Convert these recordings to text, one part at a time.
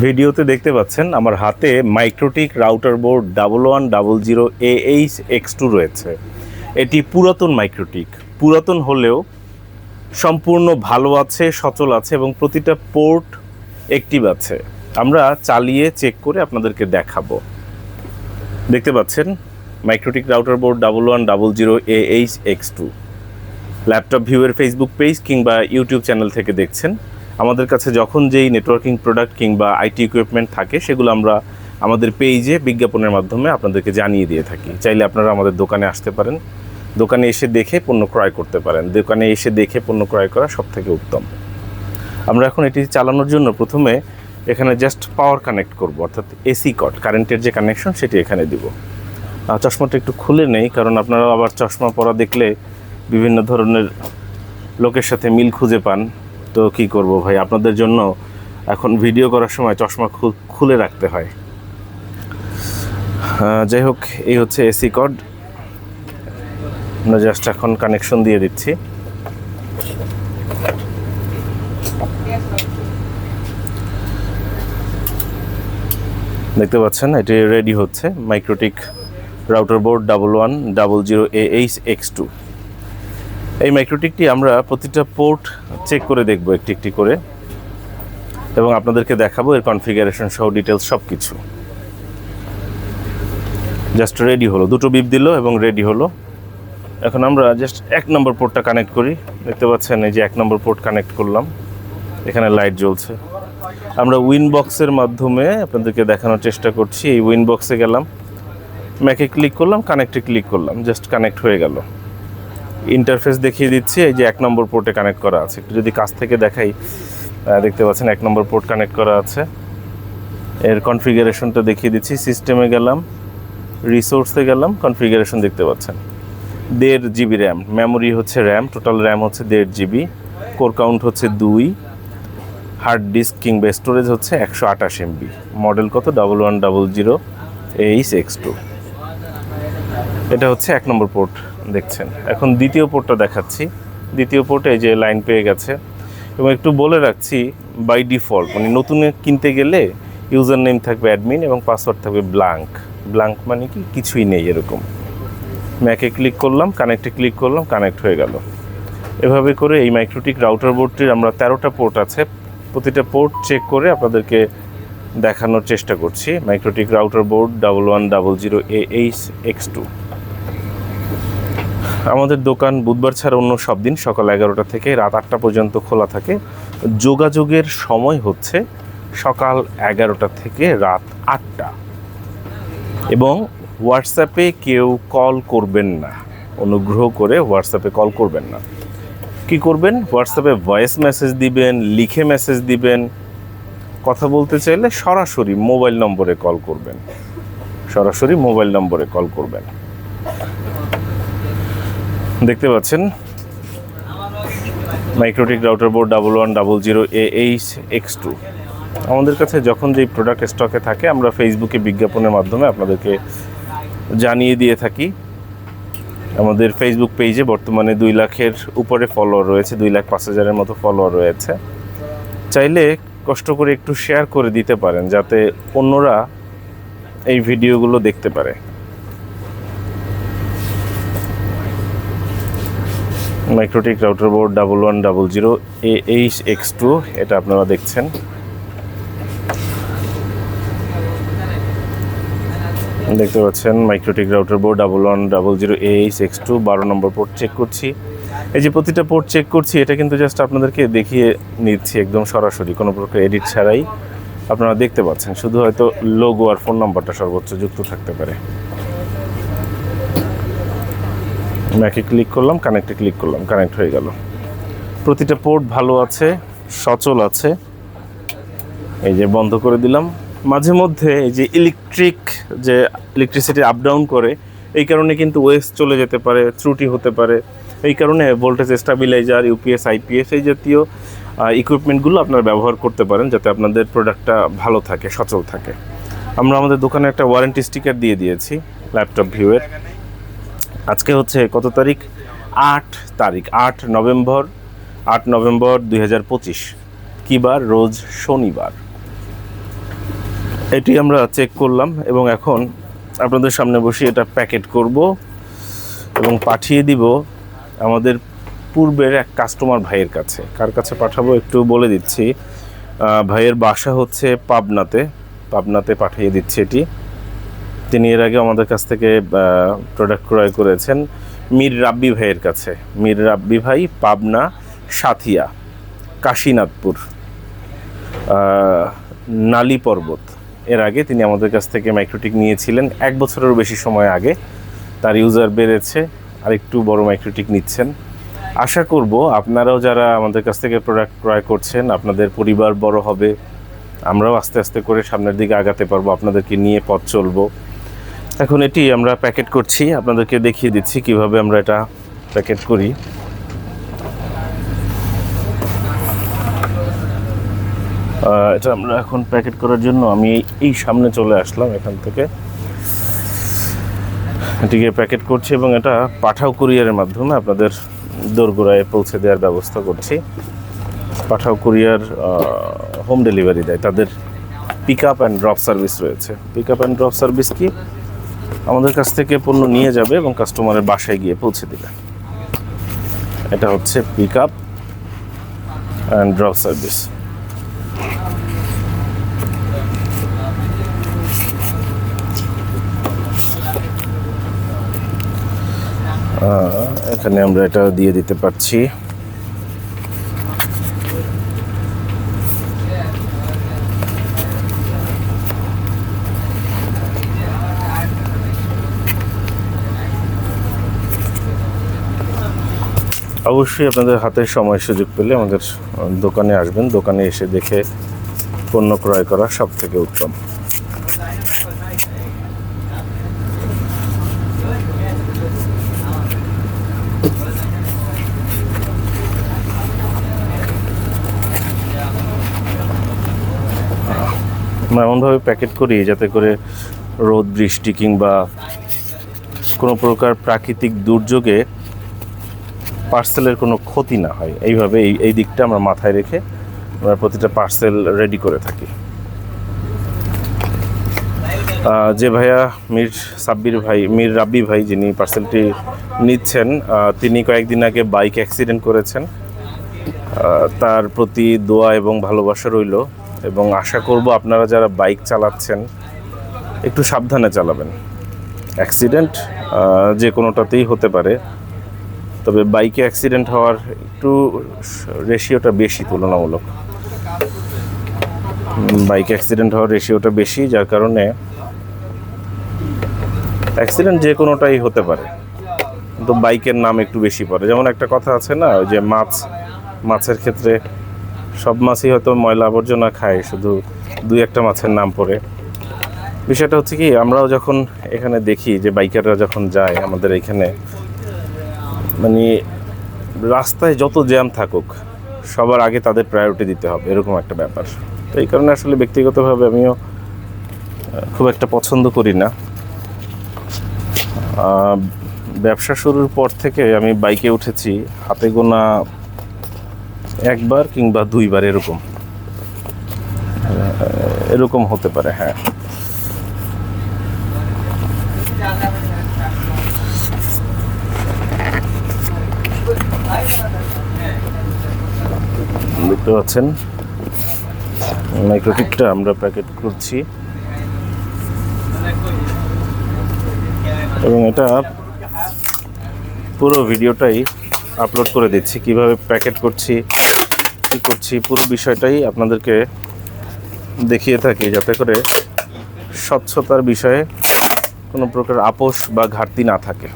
ভিডিওতে দেখতে পাচ্ছেন আমার হাতে MikroTik router board double one double zero A H X two রয়েছে। এটি পুরাতন মাইক্রোটিক। পুরাতন হলেও সম্পূর্ণ ভালো আছে, সচল আছে এবং প্রতিটা পোর্ট অ্যাক্টিভ আছে। আমরা চালিয়ে চেক করে আপনাদেরকে দেখাবো। দেখতে পাচ্ছেন MikroTik router board double one double zero A H X two laptop ভিউয়ের ফেসবুক পেজ কিংবা ইউটিউব চ্যানেল থেকে দেখছেন। আমাদের কাছে যখন যেই নেটওয়ার্কিং প্রোডাক্ট কিংবা আইটি ইকুইপমেন্ট থাকে, সেগুলো আমরা আমাদের পেজে বিজ্ঞাপনের মাধ্যমে আপনাদেরকে জানিয়ে দিয়ে থাকি। চাইলে আপনারা আমাদের দোকানে আসতে পারেন। দোকানে এসে দেখে পণ্য ক্রয় করতে পারেন। দোকানে এসে দেখে পণ্য ক্রয় করা সব থেকে উত্তম। আমরা এখন এটি চালানোর জন্য প্রথমে এখানে জাস্ট পাওয়ার কানেক্ট করব, অর্থাৎ এসি কট কারেন্টের যে কানেকশন সেটি এখানে দিব। চশমাটা একটু খুলে নেই, কারণ আপনারা আবার চশমা পরা দেখলে বিভিন্ন ধরনের লোকের সাথে মিল খুঁজে পান। তো কি করব ভাই? আপনাদের জন্য এখন ভিডিও করার সময় চশমা খুলে রাখতে হয়। যাই হোক, এই হচ্ছে এসি কড আমরা জাস্ট এখন কানেকশন দিয়ে দিচ্ছি। দেখতে পাচ্ছেন, এটি রেডি হচ্ছে। MikroTik router board double one double zero A H X two এই মাইক্রোটিকটি আমরা প্রতিটা পোর্ট চেক করে দেখব একটি একটি করে এবং আপনাদেরকে দেখাবো এর কনফিগারেশন সহ ডিটেলস সব কিছু জাস্ট রেডি হলো, দুটো বিপ দিল এবং রেডি হলো। এখন আমরা জাস্ট এক নম্বর পোর্টটা কানেক্ট করি। দেখতে পাচ্ছেন এই যে এক নম্বর পোর্ট কানেক্ট করলাম। এখানে লাইট জ্বলছে। আমরা উইন বক্সের মাধ্যমে আপনাদেরকে দেখানোর চেষ্টা করছি। এই উইন বক্সে গেলাম। ম্যাকে ক্লিক করলাম কানেক্টে ক্লিক করলাম। জাস্ট কানেক্ট হয়ে গেল। ইন্টারফেস দেখিয়ে দিচ্ছি, এই যে এক নম্বর পোর্টে কানেক্ট করা আছে। একটু যদি কাছ থেকে দেখাই দেখতে পাচ্ছেন এক নম্বর পোর্ট কানেক্ট করা আছে। এর কনফিগারেশনটা দেখিয়ে দিচ্ছি সিস্টেমে গেলাম রিসোর্সে গেলাম কনফিগারেশন দেখতে পাচ্ছেন। দেড় জিবি র্যাম মেমোরি হচ্ছে র্যাম টোটাল র্যাম হচ্ছে দেড় জিবি কোর কাউন্ট হচ্ছে দুই হার্ড ডিস্ক কিংবা স্টোরেজ হচ্ছে একশো আঠাশ এমবি মডেল কত? Double one double zero H X two এটা হচ্ছে এক নম্বর পোর্ট দেখছেন। এখন দ্বিতীয় পোর্টটা দেখাচ্ছি। দ্বিতীয় পোর্টে এই যে লাইন পেয়ে গেছে। এবং একটু বলে রাখছি বাই ডিফল্ট মানে নতুন কিনতে গেলে ইউজার নেম থাকবে অ্যাডমিন এবং পাসওয়ার্ড থাকবে ব্লাঙ্ক ব্লাঙ্ক মানে কি? কিছুই নেই এরকম। ম্যাকে ক্লিক করলাম কানেক্টে ক্লিক করলাম কানেক্ট হয়ে গেল। এভাবে করে এই মাইক্রোটিক রাউটার বোর্ডটির আমরা তেরোটা পোর্ট আছে। প্রতিটা পোর্ট চেক করে আপনাদেরকে দেখানোর চেষ্টা করছি। MikroTik router board double one double zero A H X two আমাদের দোকান বুধবার ছাড়া অন্য সব দিন সকাল এগারোটা থেকে রাত আটটা পর্যন্ত খোলা থাকে। যোগাযোগের সময় হচ্ছে সকাল এগারোটা থেকে রাত আটটা। এবং হোয়াটসঅ্যাপে কেউ কল করবেন না। অনুগ্রহ করে হোয়াটসঅ্যাপে কল করবেন না। কি করবেন? হোয়াটসঅ্যাপে ভয়েস মেসেজ দিবেন, লিখে মেসেজ দিবেন। কথা বলতে চাইলে সরাসরি মোবাইল নম্বরে কল করবেন। সরাসরি মোবাইল নম্বরে কল করবেন। দেখতে পাচ্ছেন। MikroTik router board double one double zero A H X two আমাদের কাছে যখন যেই প্রোডাক্ট স্টকে থাকে, আমরা ফেসবুকে বিজ্ঞাপনের মাধ্যমে আপনাদেরকে জানিয়ে দিয়ে থাকি। আমাদের ফেসবুক পেজে বর্তমানে দুই লাখের উপরে ফলোয়ার রয়েছে, দুই লাখ পাঁচ হাজারের মতো ফলোয়ার রয়েছে। চাইলে কষ্ট করে একটু শেয়ার করে দিতে পারেন, যাতে অন্যরা এই ভিডিওগুলো দেখতে পারে। MikroTik router board double one double zero A H X two এটা আপনারা দেখছেন। দেখতে পাচ্ছেন MikroTik router board double one double zero H X two বারো নম্বর পোর্ট চেক করছি। এই যে প্রতিটা পোর্ট চেক করছি, এটা কিন্তু জাস্ট আপনাদেরকে দেখিয়ে নিচ্ছি একদম সরাসরি, কোনো প্রকার এডিট ছাড়াই। আপনারা দেখতে পাচ্ছেন, শুধু হয়তো লোগো আর ফোন নাম্বারটা সর্বোচ্চ যুক্ত থাকতে পারে। ম্যাকে ক্লিক করলাম, কানেক্টে ক্লিক করলাম, কানেক্ট হয়ে গেল। প্রতিটা পোর্ট ভালো আছে, সচল আছে। এই যে বন্ধ করে দিলাম। মাঝে মধ্যে এই যে ইলেকট্রিক যে ইলেকট্রিসিটি আপ ডাউন করে, এই কারণে কিন্তু ওয়েস্ট চলে যেতে পারে, ত্রুটি হতে পারে। এই কারণে ভোল্টেজ স্টাবিলাইজার ইউপিএস আইপিএস এই জাতীয় ইকুইপমেন্টগুলো আপনারা ব্যবহার করতে পারেন যাতে আপনাদের প্রোডাক্টটা ভালো থাকে, সচল থাকে। আমরা আমাদের দোকানে একটা ওয়ারেন্টি স্টিকার দিয়ে দিয়েছি ল্যাপটপ ভিউয়ের আজকে হচ্ছে কত তারিখ? আট তারিখ, আট নভেম্বর আট নভেম্বর দুই হাজার পঁচিশ। কী বার রোজ শনিবার। এটি আমরা চেক করলাম এবং এখন আপনাদের সামনে বসে এটা প্যাকেট করব এবং পাঠিয়ে দিব আমাদের পূর্বের এক কাস্টমার ভাইয়ের কাছে। কার কাছে পাঠাবো একটু বলে দিচ্ছি। ভাইয়ের বাসা হচ্ছে পাবনাতে। পাবনাতে পাঠিয়ে দিচ্ছে এটি। তিনি এর আগে আমাদের কাছ থেকে প্রোডাক্ট ক্রয় করেছেন মীর রাব্বি ভাইয়ের কাছে। মীর রাব্বি ভাই পাবনা, সাথিয়া, কাশীনাথপুর নালি পর্বত। এর আগে তিনি আমাদের কাছ থেকে মাইক্রোটিক নিয়েছিলেন। এক বছরেরও বেশি সময় আগে তার ইউজার বেড়েছে আর একটু বড় মাইক্রোটিক নিচ্ছেন। আশা করব আপনারাও যারা আমাদের কাছ থেকে প্রোডাক্ট ক্রয় করছেন, আপনাদের পরিবার বড় হবে। আমরাও আস্তে আস্তে করে সামনের দিকে আগাতে পারব, আপনাদেরকে নিয়ে পথ চলবো। এখন এটি আমরা প্যাকেট করছি। আপনাদেরকে দেখিয়ে দিচ্ছি কীভাবে আমরা এটা প্যাকেট করি। এটা আমরা এখন প্যাকেট করার জন্য আমি এই- সামনে চলে আসলাম এখান থেকে। এটিকে প্যাকেট করছি এবং এটা পাঠাও কুরিয়ারের মাধ্যমে আপনাদের দোরগোড়ায় পৌঁছে দেওয়ার ব্যবস্থা করছি। পাঠাও কুরিয়ার হোম ডেলিভারি দেয়। তাদের pick up and drop service রয়েছে। Pick up and drop service কি? আমাদের কাছ থেকে পণ্য নিয়ে যাবে এবং কাস্টমারের বাসায় গিয়ে পৌঁছে দেবে। এটা হচ্ছে pick up and drop service এখানে আমরা এটা দিয়ে দিতে পারছি। অবশ্যই আপনাদের হাতে সময় সুযোগ পেলে আমাদের দোকানে আসবেন। দোকানে এসে দেখে পণ্য ক্রয় করা সব থেকে উত্তম। আমরা এমনভাবে প্যাকেট করি যাতে করে রোদ, বৃষ্টি কিংবা কোনো প্রকার প্রাকৃতিক দুর্যোগে পার্সেলের কোনো ক্ষতি না হয়। এইভাবে এই এই দিকটা আমরা মাথায় রেখে আমরা প্রতিটা পার্সেল রেডি করে থাকি। যে ভাইয়া মীর সাব্বির ভাই, মীর রাব্বি ভাই যিনি পার্সেলটি নিচ্ছেন তিনি কয়েকদিন আগে বাইক অ্যাক্সিডেন্ট করেছেন। তার প্রতি দোয়া এবং ভালোবাসা রইল এবং আশা করব আপনারা যারা বাইক চালাচ্ছেন, একটু সাবধানে চালাবেন। অ্যাক্সিডেন্ট যে কোনোটাতেই হতে পারে। তবে বাইকে অ্যাক্সিডেন্ট হওয়ার একটু রেশিওটা বেশি, তুলনামূলক। বাইক অ্যাক্সিডেন্ট হওয়ার রেশিওটা বেশি, যার কারণে অ্যাক্সিডেন্ট যে কোনোটাই হতে পারে। কিন্তু বাইকের নাম একটু বেশি পড়ে। যেমন একটা কথা আছে না যে মাছ, মাছের ক্ষেত্রে সব মাছই হয়তো ময়লা আবর্জনা খায়, শুধু দুই একটা মাছের নাম পড়ে। বিষয়টা হচ্ছে কি, আমরাও যখন এখানে দেখি যে বাইকাররা যখন যায় আমাদের এখানে মানে রাস্তায় যত জ্যাম থাকুক, সবার আগে তাদের প্রায়োরিটি দিতে হবে, এরকম একটা ব্যাপার। তো এই কারণে আসলে ব্যক্তিগতভাবে আমিও খুব একটা পছন্দ করি না। ব্যবসা শুরুর পর থেকে আমি বাইকে উঠেছি, হাতে গোনা একবার কিংবা দুইবার এরকম। এরকম হতে পারে হ্যাঁ। দেখতে পাচ্ছেন। মাইক্রোটিকটা আমরা প্যাকেট করছি। এবং এটা পুরো ভিডিওটাই আপলোড করে দিচ্ছি। কীভাবে প্যাকেট করছি, কী করছি, পুরো বিষয়টাই আপনাদেরকে দেখিয়ে থাকি যাতে করে স্বচ্ছতার বিষয়ে কোনো প্রকার আপোষ বা ঘাটতি না থাকে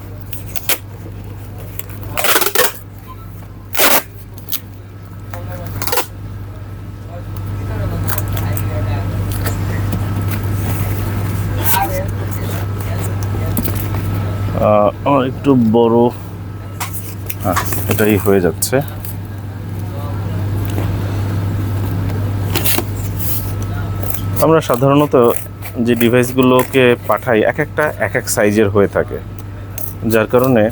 আহ, আমার একটু বড়। হ্যাঁ এটাই হয়ে যাচ্ছে। আমরা সাধারণত যে ডিভাইসগুলোকে পাঠাই, এক একটা, এক এক সাইজের হয়ে থাকে। যার কারণে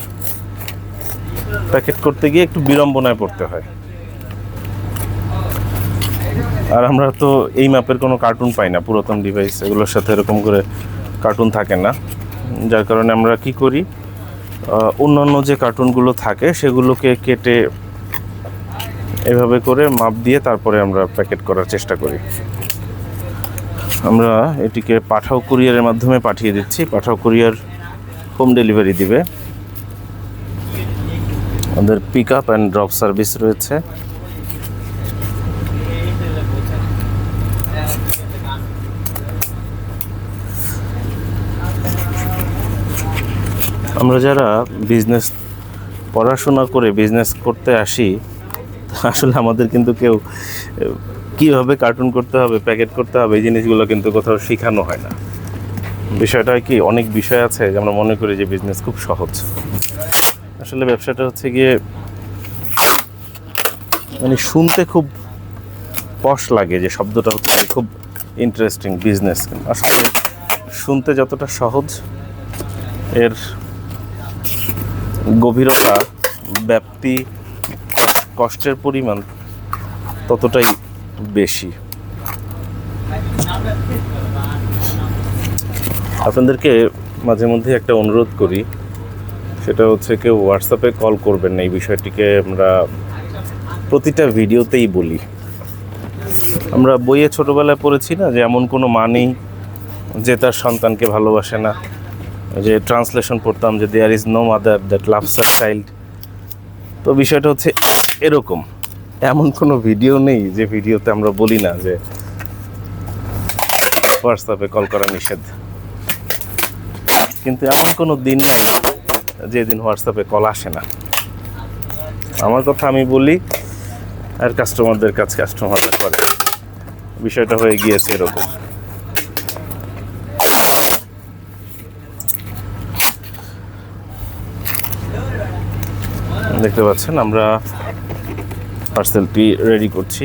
প্যাকেট করতে গিয়ে একটু বিড়ম্বনায় পড়তে হয়। আর আমরা তো এই মাপের কোনো কার্টুন পাই না, পুরাতন ডিভাইস, এগুলোর সাথে এরকম করে কার্টুন থাকে না। যার কারণে আমরা কি করি অন্যান্য যে কার্টুনগুলো থাকে, সেগুলোকে কেটে এভাবে করে মাপ দিয়ে তারপরে আমরা প্যাকেট করার চেষ্টা করি। আমরা এটিকে পাঠাও কুরিয়ারের মাধ্যমে পাঠিয়ে দিচ্ছি। পাঠাও কুরিয়ার হোম ডেলিভারি দিবে। আমাদের pick up and drop service রয়েছে। আমরা যারা বিজনেস পড়াশোনা করে বিজনেস করতে আসি, আসলে আমাদের কিন্তু কেউ, কীভাবে কার্টুন করতে হবে প্যাকেট করতে হবে, এই জিনিসগুলো কিন্তু কোথাও শেখানো হয় না। বিষয়টা কি, অনেক বিষয় আছে যে আমরা মনে করি যে বিজনেস খুব সহজ। আসলে ব্যবসাটা হচ্ছে গিয়ে মানে শুনতে খুব পশ লাগে যে শব্দটা হচ্ছে খুব ইন্টারেস্টিং বিজনেস আসলে শুনতে যতটা সহজ, এর গভীরতা, ব্যাপ্তি, কষ্টের পরিমাণ ততটাই বেশি। আপনাদেরকে মাঝে মধ্যে একটা অনুরোধ করি, সেটা হচ্ছে কেউ হোয়াটসঅ্যাপে কল করবেন না, এই বিষয়টিকে আমরা প্রতিটা ভিডিওতেই বলি। আমরা বইয়ে ছোটোবেলায় পড়েছি না যে, এমন কোনো মা নেই যে তার সন্তানকে ভালোবাসে না। যে ট্রান্সলেশন পড়তাম যে there is no mother that loves her child তো বিষয়টা হচ্ছে এরকম। এমন কোনো ভিডিও নেই যে ভিডিওতে আমরা বলি না যে হোয়াটসঅ্যাপে কল করা নিষেধ। কিন্তু এমন কোনো দিন নেই যেদিন হোয়াটসঅ্যাপে কল আসে না। আমার কথা আমি বলি আর কাস্টমারদের কাজ কাস্টমাররা করে। বিষয়টা হয়ে গিয়েছে এরকম। দেখতে পাচ্ছেন, আমরা পার্সেলটি রেডি করছি।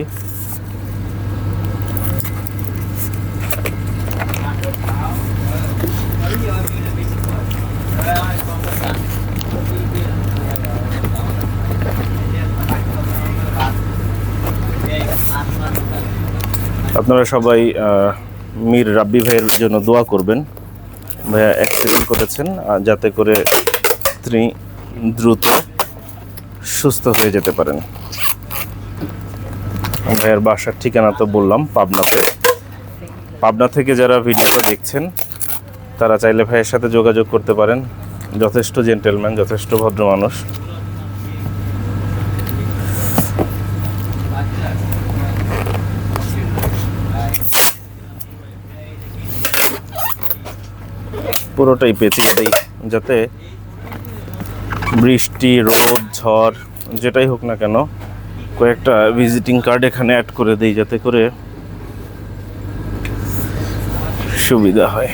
আপনারা সবাই মীর রাব্বি ভাইয়ের জন্য দোয়া করবেন। ভাইয়া অ্যাক্সিডেন্ট করেছেন যাতে করে তিনি দ্রুত সুস্থ হয়ে যেতে পারেন। ভাইয়ের বাসার ঠিকানা তো বললাম পাবনাতে পাবনা থেকে যারা ভিডিওটা দেখছেন, তারা চাইলে ভাইয়ের সাথে যোগাযোগ করতে পারেন। যথেষ্ট জেন্টেলম্যান যথেষ্ট ভদ্র মানুষ। পুরোটাই পেঁচিয়ে দিই, যাতে বৃষ্টি, রোদ ঝড়, যেটাই হোক না কেন, কয়েকটা ভিজিটিং কার্ড এখানে অ্যাড করে দিই যাতে করে সুবিধা হয়।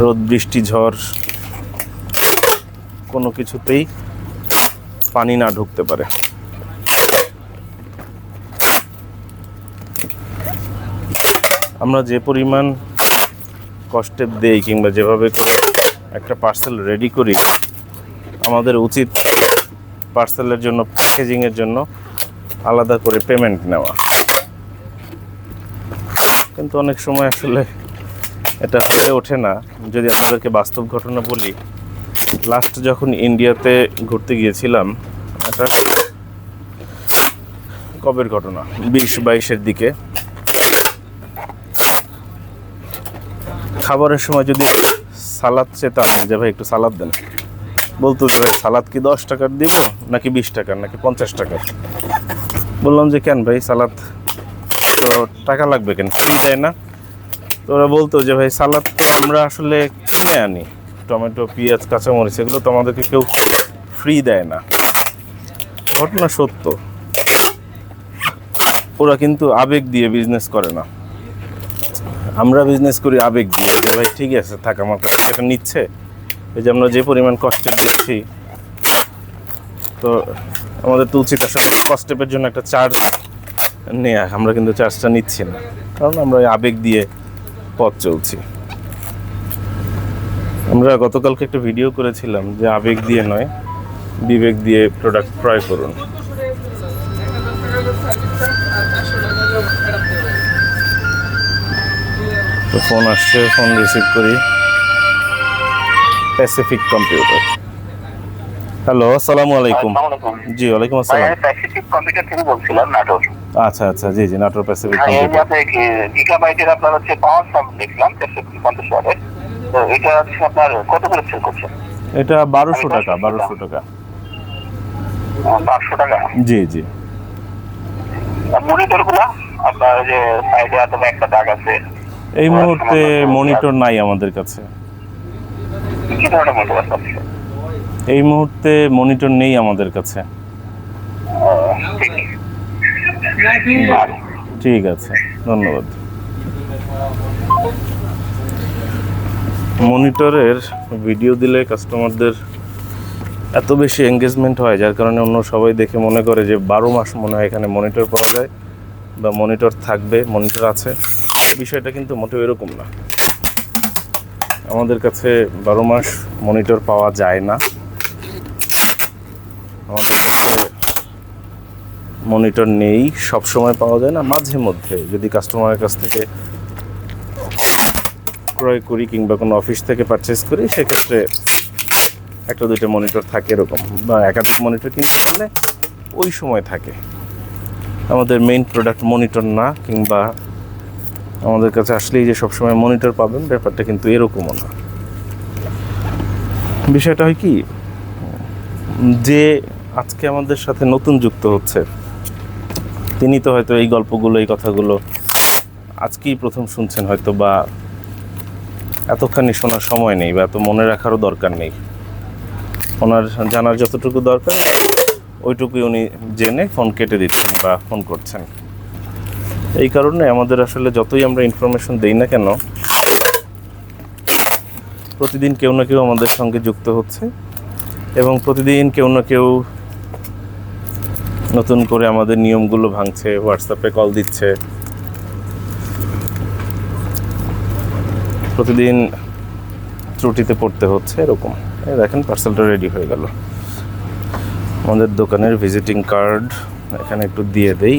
রোদ, বৃষ্টি, ঝড়, কোনো কিছুতেই পানি না ঢুকতে পারে। আমরা যে পরিমাণ কষ্টে দেই কিংবা যেভাবে করে একটা পার্সেল রেডি করি আমাদের উচিত পার্সেলের জন্য প্যাকেজিংয়ের জন্য আলাদা করে পেমেন্ট নেওয়া। কিন্তু অনেক সময় আসলে এটা হয়ে ওঠে না। যদি আপনাদেরকে বাস্তব ঘটনা বলি লাস্ট যখন ইন্ডিয়াতে ঘুরতে গিয়েছিলাম, এটা কবের ঘটনা? বিশ বাইশের দিকে। খাবারের সময় যদি সালাদ চেতাম যে ভাই একটু সালাদ দেন। বলতো যে সালাদ কি দশ টাকার দিব নাকি বিশ টাকার, নাকি পঞ্চাশ টাকার? বললাম যে, কেন ভাই, সালাদ তো টাকা লাগবে কেন? ফ্রি দেয় না? তো ওরা বলতো যে, ভাই সালাদ তো আমরা আসলে কিনে আনি। টমেটো, পেঁয়াজ, কাঁচামরিচ, এগুলো তো আমাদেরকে কেউ ফ্রি দেয় না। ঘটনা সত্য। ওরা কিন্তু আবেগ দিয়ে বিজনেস করে না। আমরা বিজনেস করি আবেগ দিয়ে যে, ভাই, ঠিক আছে, থাক, আমার কাছে থেকে নিচ্ছে। এই যে আমরা যে পরিমাণ কষ্টে দিচ্ছি তো আমাদের তুলসী উচিত কষ্টেপের কস্টেপের জন্য একটা চার্জ নেয়া, আমরা কিন্তু চার্জটা নিচ্ছি না, কারণ আমরা আবেগ দিয়ে পথ চলছি। আমরা গতকালকে একটা ভিডিও করেছিলাম যে আবেগ দিয়ে নয়, বিবেক দিয়ে প্রোডাক্ট ক্রয় করুন। তো ফোন আসছে ফোন রিসিভ করি। প্যাসিফিক কম্পিউটার হ্যালো আসসালামু আলাইকুম। জি ওয়ালাইকুম আসসালাম। প্যাসিফিক কম্পিউটার থেকে বলছিলাম নাটোর। আচ্ছা আচ্ছা জি জি নাটোর প্যাসিফিক এই যে কম্পিউটার গিগাবাইটের আপনার হচ্ছে পাওয়ার সাম দেখলাম চারশো পঞ্চাশ ওয়াটের তো এটা হচ্ছে আপনার কত করে সেল করছেন? এটা বারোশো টাকা বারোশো টাকা। পাঁচশো টাকা? জি জি। মনিটরগুলা আপনার যে সাইডে অথবা একটা দাগ আছে। এই মুহূর্তে মনিটর নাই আমাদের কাছে। কি ধরনের এই মুহূর্তে মনিটর নেই আমাদের কাছে। ঠিক ঠিক আছে ধন্যবাদ। মনিটরের ভিডিও দিলে কাস্টমারদের এত বেশি এঙ্গেজমেন্ট হয় যার কারণে অন্য সবাই দেখে মনে করে যে বারো মাস মনে হয় এখানে মনিটর পাওয়া যায় বা মনিটর থাকবে মনিটর আছে। বিষয়টা কিন্তু মোটেও এরকম না। আমাদের কাছে বারো মাস মনিটর পাওয়া যায় না। আমাদের কাছে মনিটর নেই, সব সময় পাওয়া যায় না, মাঝে মধ্যে। যদি কাস্টমারের কাছ থেকে ক্রয় করি কিংবা কোনো অফিস থেকে পারচেস করি, সেক্ষেত্রে একটা দুটো মনিটর থাকে এরকম, বা একাধিক মনিটর কিনতে পারলে ওই সময় থাকে। আমাদের মেইন প্রোডাক্ট মনিটর না, কিংবা আমাদের কাছে আসলেই যে সবসময় মনিটর পাবেন, ব্যাপারটা কিন্তু এরকমও না। বিষয়টা হয় কি, যে আজকে আমাদের সাথে নতুন যুক্ত হচ্ছে, তিনি তো হয়তো এই গল্পগুলো, এই কথাগুলো আজকেই প্রথম শুনছেন হয়তো বা এতখানি শোনার সময় নেই বা এত মনে রাখারও দরকার নেই। ওনার জানার যতটুকু দরকার, ওইটুকুই উনি জেনে ফোন কেটে দিচ্ছেন বা ফোন করছেন। এই কারণে আমাদের আসলে যতই আমরা ইনফরমেশন দেই না কেন, প্রতিদিন কেউ না কেউ আমাদের সঙ্গে যুক্ত হচ্ছে এবং প্রতিদিন কেউ না কেউ নতুন করে আমাদের নিয়মগুলো ভাঙছে হোয়াটসঅ্যাপে কল দিচ্ছে। প্রতিদিন ত্রুটিতে পড়তে হচ্ছে এরকম। দেখেন পার্সেলটা রেডি হয়ে গেল। আমাদের দোকানের ভিজিটিং কার্ড এখানে একটু দিয়ে দেই।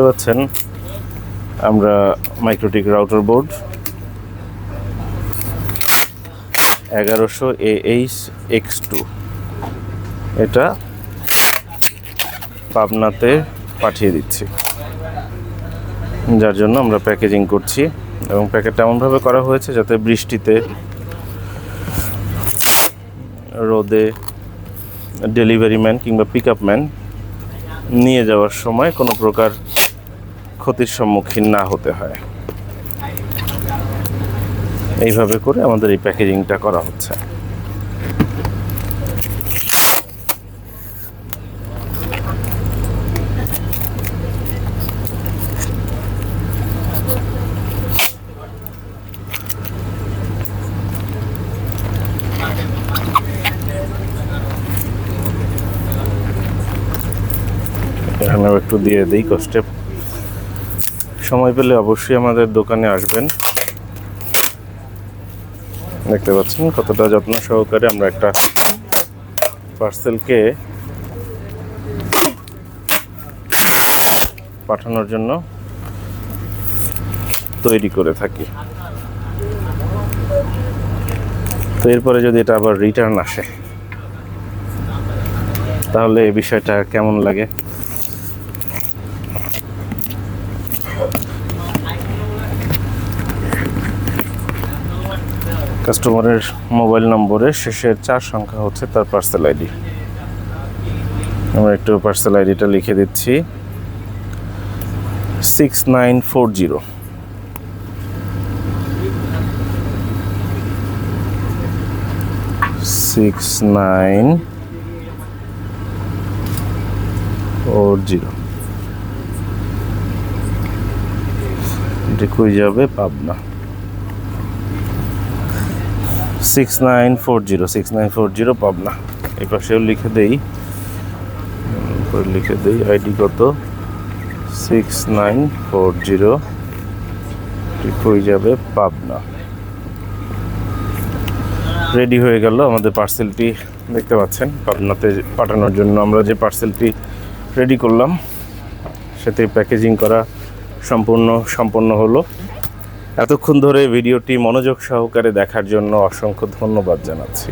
দেখতে পাচ্ছেন, আমরা মাইক্রোটিক রাউটার বোর্ড এগারোশো এইচ এক্স টু এটা পাবনাতে পাঠিয়ে দিচ্ছি। যার জন্য আমরা প্যাকেজিং করছি এবং প্যাকেটটা এমনভাবে করা হয়েছে যাতে বৃষ্টিতে রোদে ডেলিভারি ম্যান কিংবা পিক আপ ম্যান নিয়ে যাওয়ার সময় কোনো প্রকার ক্ষতির সম্মুখীন না হতে হয়। এইভাবে করে আমাদের এই প্যাকেজিংটা করা হচ্ছে। এখানেও একটু দিয়ে দিই কষ্টে সময় পেলে অবশ্যই আমাদের দোকানে আসবেন। দেখতে পাচ্ছেন কতটা যত্ন সহকারে আমরা একটা পার্সেলকে পাঠানোর জন্য তৈরি করে থাকি। তো এরপরে যদি এটা আবার রিটার্ন আসে, তাহলে এই বিষয়টা কেমন লাগে? কাস্টমারের মোবাইল নম্বরে শেষের চার সংখ্যা হচ্ছে তার পার্সেল আইডি আমরা একটু পার্সেল আইডিটা লিখে দিচ্ছি। Six nine four zero six nine four zero এটা কই যাবে? Pabna. Six nine four zero six nine four zero Pabna. এই পাশেও লিখে দেই। লিখে দেই আইডি কত? সিক্স নাইন ফোর জিরো ঠিক হয়ে যাবে পাবনা। রেডি হয়ে গেল আমাদের পার্সেলটি, দেখতে পাচ্ছেন? পাবনাতে পাঠানোর জন্য আমরা যে পার্সেলটি রেডি করলাম, সেটি প্যাকেজিং করা সম্পূর্ণ সম্পন্ন হলো। এতক্ষণ ধরে ভিডিওটি মনোযোগ সহকারে দেখার জন্য অসংখ্য ধন্যবাদ জানাচ্ছি।